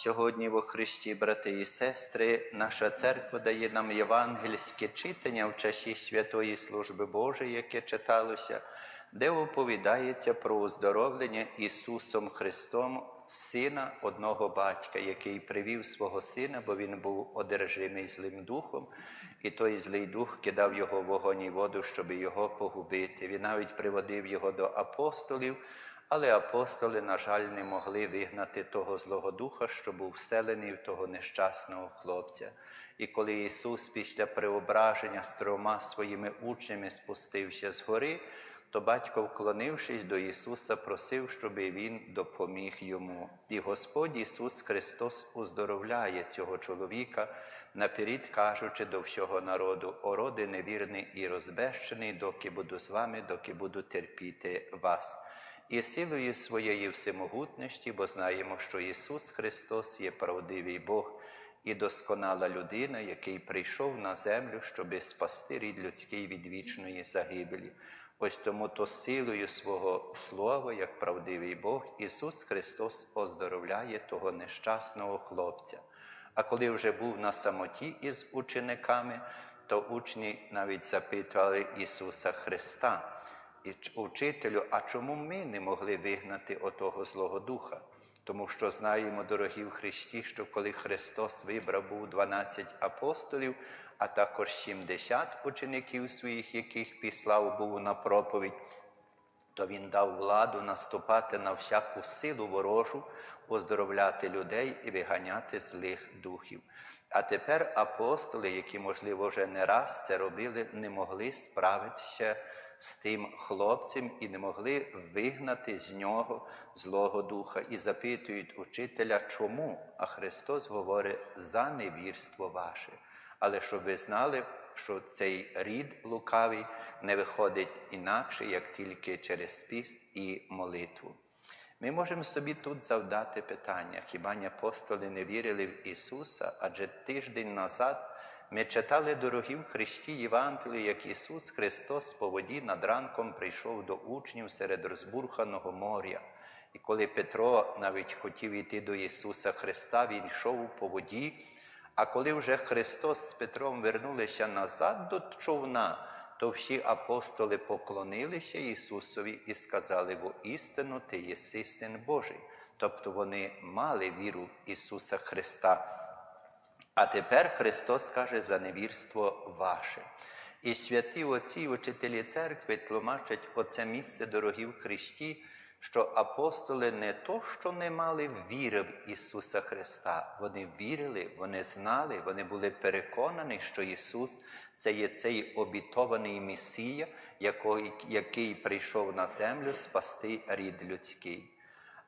Сьогодні во Христі, брати і сестри, наша церква дає нам євангельське читання в часі святої служби Божої, яке читалося, де оповідається про оздоровлення Ісусом Христом сина одного батька, який привів свого сина, бо він був одержимий злим духом, і той злий дух кидав його в вогонь і воду, щоб його погубити. Він навіть приводив його до апостолів. Але апостоли, на жаль, не могли вигнати того Злого Духа, що був вселений в того нещасного хлопця. І коли Ісус після преображення з трьома своїми учнями спустився з гори, то батько, вклонившись до Ісуса, просив, щоб Він допоміг йому. І Господь Ісус Христос уздоровляє цього чоловіка, наперед кажучи до всього народу, о роди невірний і розбещений, доки буду з вами, доки буду терпіти вас і силою своєї всемогутності, бо знаємо, що Ісус Христос є правдивий Бог і досконала людина, який прийшов на землю, щоби спасти рід людський від вічної загибелі. Ось тому то силою свого Слова, як правдивий Бог, Ісус Христос оздоровляє того нещасного хлопця. А коли вже був на самоті із учениками, то учні навіть запитували Ісуса Христа учителю, а чому ми не могли вигнати отого Злого Духа? Тому що знаємо, дорогі в Христі, що коли Христос вибрав був 12 апостолів, а також 70 учеників своїх, яких післав був на проповідь, то Він дав владу наступати на всяку силу ворожу, оздоровляти людей і виганяти злих духів. А тепер апостоли, які, можливо, вже не раз це робили, не могли справитися з тим хлопцем і не могли вигнати з нього Злого Духа і запитують учителя, чому? А Христос говорить за невірство ваше. Але щоб ви знали, що цей рід лукавий не виходить інакше, як тільки через піст і молитву. Ми можемо собі тут завдати питання, хіба не апостоли не вірили в Ісуса, адже тиждень назад ми читали дорогі в Христі Євангелії, як Ісус Христос по воді над ранком прийшов до учнів серед розбурханого моря. І коли Петро навіть хотів йти до Ісуса Христа, Він йшов по воді. А коли вже Христос з Петром вернулися назад до човна, то всі апостоли поклонилися Ісусові і сказали: во істину ти єси Син Божий. Тобто вони мали віру в Ісуса Христа. А тепер Христос каже за невірство ваше. І святі отці, і учителі церкви тлумачать оце місце дорогі в Христі, що апостоли не то, що не мали віри в Ісуса Христа, вони вірили, вони знали, вони були переконані, що Ісус це є цей обітований Месія, який прийшов на землю спасти рід людський.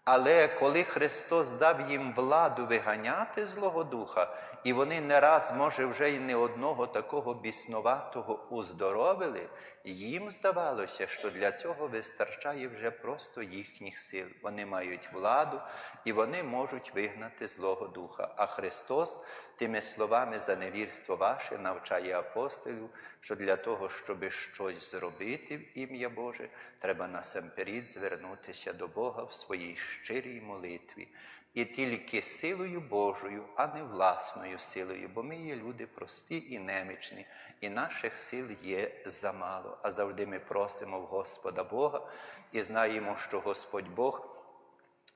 Але коли Христос дав їм владу виганяти Злого Духа, і вони не раз, може, вже й не одного такого біснуватого уздоровили, їм здавалося, що для цього вистачає вже просто їхніх сил. Вони мають владу і вони можуть вигнати Злого Духа. А Христос тими словами за невірство ваше навчає апостолів, що для того, щоб щось зробити в ім'я Боже, треба насамперед звернутися до Бога в своїй щирій молитві. І тільки силою Божою, а не власною силою, бо ми є люди прості і немічні, і наших сил є замало. А завжди ми просимо в Господа Бога і знаємо, що Господь Бог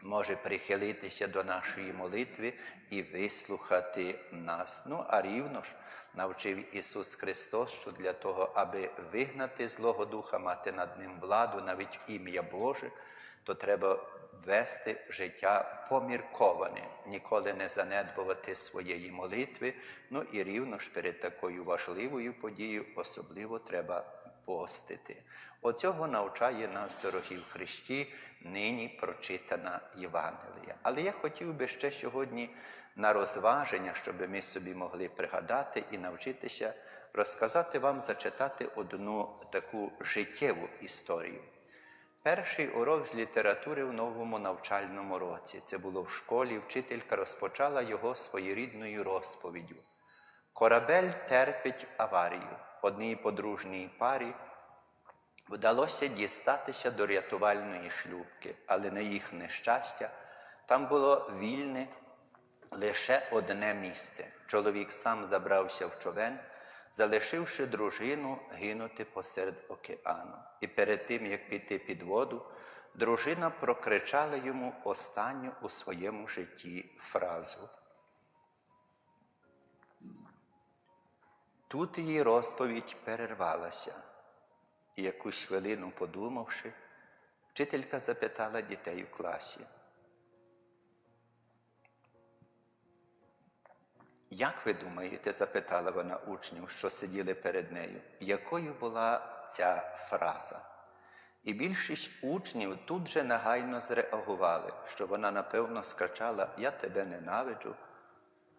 може прихилитися до нашої молитви і вислухати нас. Ну, а рівно ж навчив Ісус Христос, що для того, аби вигнати Злого Духа, мати над ним владу, навіть ім'я Боже, то треба вести життя помірковане, ніколи не занедбувати своєї молитви. Ну і рівно ж перед такою важливою подією особливо треба постити. Оцього навчає нас, дорогі в Христі, нині прочитана Євангелія. Але я хотів би ще сьогодні на розваження, щоб ми собі могли пригадати і навчитися розказати вам, зачитати одну таку життєву історію. Перший урок з літератури в новому навчальному році. Це було в школі. Вчителька розпочала його своєрідною розповіддю. Корабель терпить аварію. Одній подружній парі вдалося дістатися до рятувальної шлюбки, але на їх нещастя там було вільне лише одне місце. Чоловік сам забрався в човен, залишивши дружину гинути посеред океану. І перед тим, як піти під воду, дружина прокричала йому останню у своєму житті фразу. Тут її розповідь перервалася, і якусь хвилину подумавши, вчителька запитала дітей у класі. Як ви думаєте, запитала вона учнів, що сиділи перед нею, якою була ця фраза? І більшість учнів тут же негайно зреагували, що вона, напевно, скачала Я тебе ненавиджу,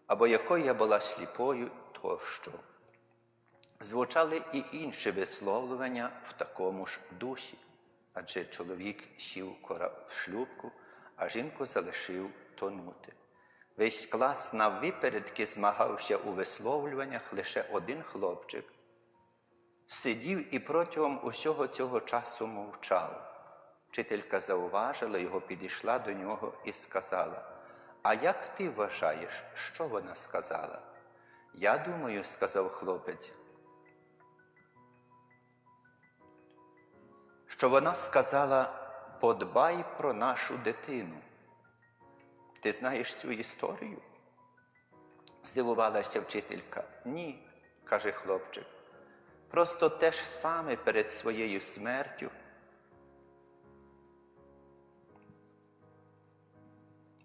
або якою я була сліпою тощо. Звучали і інші висловлювання в такому ж дусі, адже чоловік сів в шлюбку, а жінку залишив тонути. Весь клас наввипередки змагався у висловлюваннях лише один хлопчик. Сидів і протягом усього цього часу мовчав. Вчителька зауважила його, підійшла до нього і сказала: А як ти вважаєш, що вона сказала? Я думаю, сказав хлопець, що вона сказала: подбай про нашу дитину. Ти знаєш цю історію? Здивувалася вчителька. Ні, каже хлопчик. Просто те ж саме перед своєю смертю.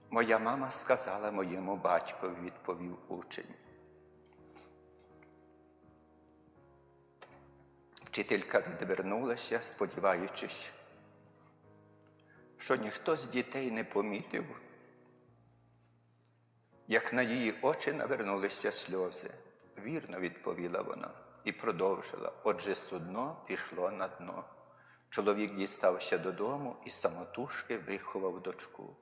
Моя мама сказала моєму батькові, відповів учень. Вчителька відвернулася, сподіваючись, що ніхто з дітей не помітив, як на її очі навернулися сльози. Вірно відповіла вона і продовжила. Отже, судно пішло на дно. Чоловік дістався додому і самотужки виховав дочку.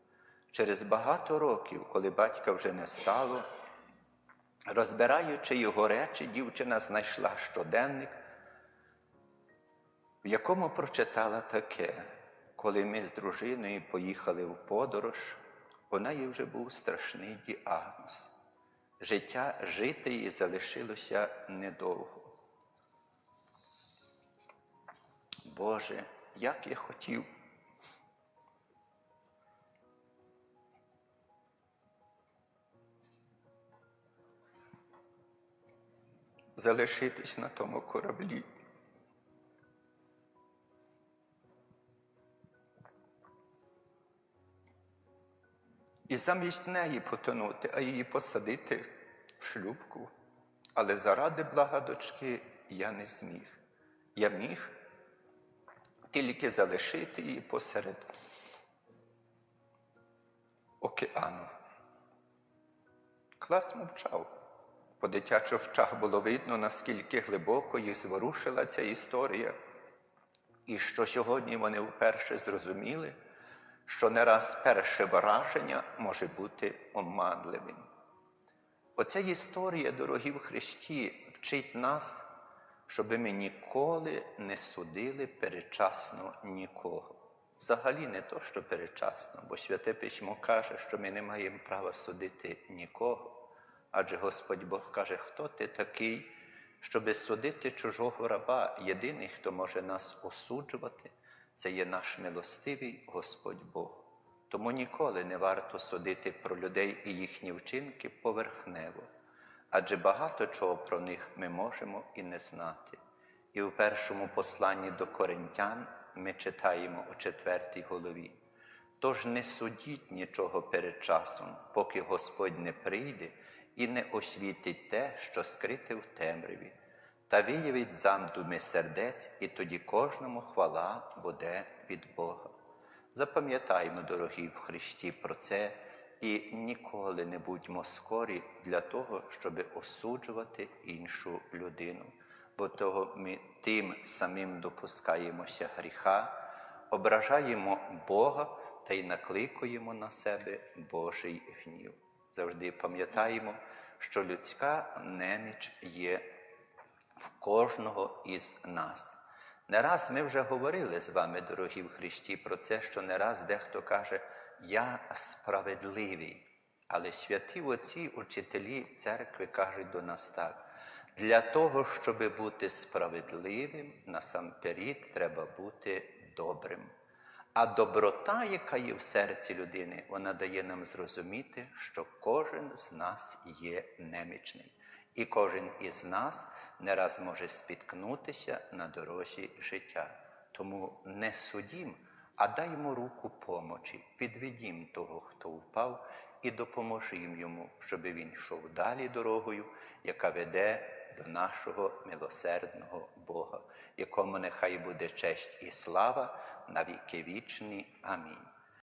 Через багато років, коли батька вже не стало, розбираючи його речі, дівчина знайшла щоденник, в якому прочитала таке, коли ми з дружиною поїхали в подорож, у неї вже був страшний діагноз. Життя жити їй залишилося недовго. Боже, як я хотів. Залишитись на тому кораблі. І замість неї потонути, а її посадити в шлюбку. Але заради блага дочки я не зміг. Я міг тільки залишити її посеред океану. Клас мовчав. По дитячих очах було видно, наскільки глибоко їх зворушила ця історія, і що сьогодні вони вперше зрозуміли, що не раз перше враження може бути оманливим. Оця історія, дорогі в Христі, вчить нас, щоб ми ніколи не судили передчасно нікого. Взагалі не то, що передчасно, бо Святе Письмо каже, що ми не маємо права судити нікого. Адже Господь Бог каже, хто ти такий, щоби судити чужого раба, єдиний, хто може нас осуджувати, це є наш милостивий Господь Бог. Тому ніколи не варто судити про людей і їхні вчинки поверхнево, адже багато чого про них ми можемо і не знати. І у першому посланні до коринтян ми читаємо у четвертій голові. Тож не судіть нічого перед часом, поки Господь не прийде і не освітить те, що скрите в темряві, та виявить замдуми сердець, і тоді кожному хвала буде від Бога. Запам'ятаймо, дорогі в Христі, про це і ніколи не будьмо скорі для того, щоб осуджувати іншу людину, бо того ми тим самим допускаємося гріха, ображаємо Бога та й накликуємо на себе Божий гнів. Завжди пам'ятаємо, що людська неміч є в кожного із нас. Не раз ми вже говорили з вами, дорогі в Христі, про це, що не раз дехто каже, я справедливий, Але святі отці, учителі церкви кажуть до нас так: для того, щоб бути справедливим, насамперед треба бути добрим. А доброта, яка є в серці людини, вона дає нам зрозуміти, що кожен з нас є немічний. І кожен із нас не раз може спіткнутися на дорозі життя. Тому не судім, а даймо руку помочі, підведім того, хто впав, і допоможім йому, щоб він йшов далі дорогою, яка веде до нашого милосердного Бога, якому нехай буде честь і слава на віки вічні. Амінь.